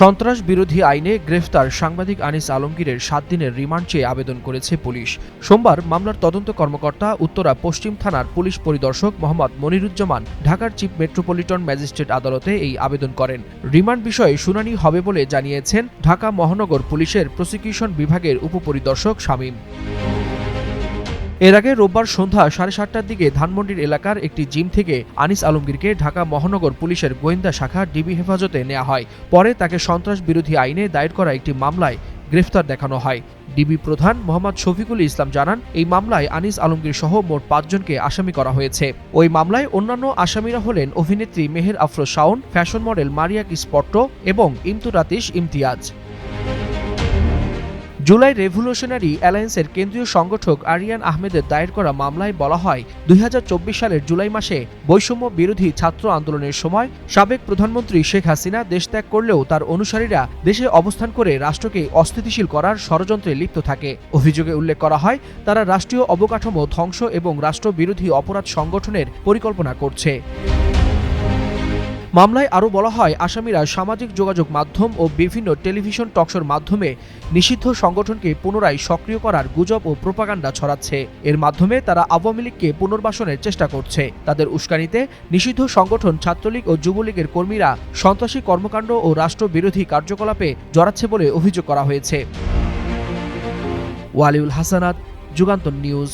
সন্ত্রাস বিরোধী আইনে গ্রেফতার সাংবাদিক আনিস আলমগীরের সাত দিনের রিমান্ড চেয়ে আবেদন করেছে পুলিশ। সোমবার মামলার তদন্ত কর্মকর্তা, উত্তরা পশ্চিম থানার পুলিশ পরিদর্শক মোহাম্মদ মনিরুজ্জামান, ঢাকার চিফ মেট্রোপলিটন ম্যাজিস্ট্রেট আদালতে এই আবেদন করেন। রিমান্ড বিষয়ে শুনানি হবে বলে জানিয়েছেন ঢাকা মহানগর পুলিশের প্রসিকিউশন বিভাগের উপপরিদর্শক শামীম। এর আগে রোববার সন্ধ্যা সাড়ে সাতটার দিকে ধানমন্ডির এলাকার একটি জিম থেকে আনিস আলমগীরকে ঢাকা মহানগর পুলিশের গোয়েন্দা শাখা ডিবি হেফাজতে নেওয়া হয়। পরে তাকে সন্ত্রাস বিরোধী আইনে দায়ের করা একটি মামলায় গ্রেফতার দেখানো হয়। ডিবি প্রধান মোহাম্মদ শফিকুল ইসলাম জানান, এই মামলায় আনিস আলমগীর সহ মোট পাঁচজনকে আসামি করা হয়েছে। ওই মামলায় অন্যান্য আসামিরা হলেন অভিনেত্রী মেহের আফরোজ শাওন, ফ্যাশন মডেল মারিয়া কিসপট্টো এবং ইমতুরাতিশ ইমতিয়াজ। জুলাই রেভলিউশনারি অ্যালায়েন্সের কেন্দ্রীয় সংগঠক আরিয়ান আহমেদের দায়ের করা মামলায় বলা হয়, দুই হাজার চব্বিশ সালের জুলাই মাসে বৈষম্য বিরোধী ছাত্র আন্দোলনের সময় সাবেক প্রধানমন্ত্রী শেখ হাসিনা দেশ ত্যাগ করলেও তার অনুসারীরা দেশে অবস্থান করে রাষ্ট্রকে অস্থিতিশীল করার ষড়যন্ত্রে লিপ্ত থাকে। অভিযোগে উল্লেখ করা হয়, তারা রাষ্ট্রীয় অবকাঠামো ধ্বংস এবং রাষ্ট্রবিরোধী অপরাধ সংগঠনের পরিকল্পনা করছে। মামলায় আরও বলা হয়, আসামিরা সামাজিক যোগাযোগ মাধ্যম ও বিভিন্ন টেলিভিশন টকশোর মাধ্যমে নিষিদ্ধ সংগঠনকে পুনরায় সক্রিয় করার গুজব ও প্রোপাগান্ডা ছড়াচ্ছে। এর মাধ্যমে তারা আওয়ামী লীগকে পুনর্বাসনের চেষ্টা করছে। তাদের উস্কানিতে নিষিদ্ধ সংগঠন ছাত্রলীগ ও যুবলীগের কর্মীরা সন্ত্রাসী কর্মকাণ্ড ও রাষ্ট্রবিরোধী কার্যকলাপে জড়াচ্ছে বলে অভিযোগ করা হয়েছে। ওয়ালিউল হাসানাত, যুগান্তর নিউজ।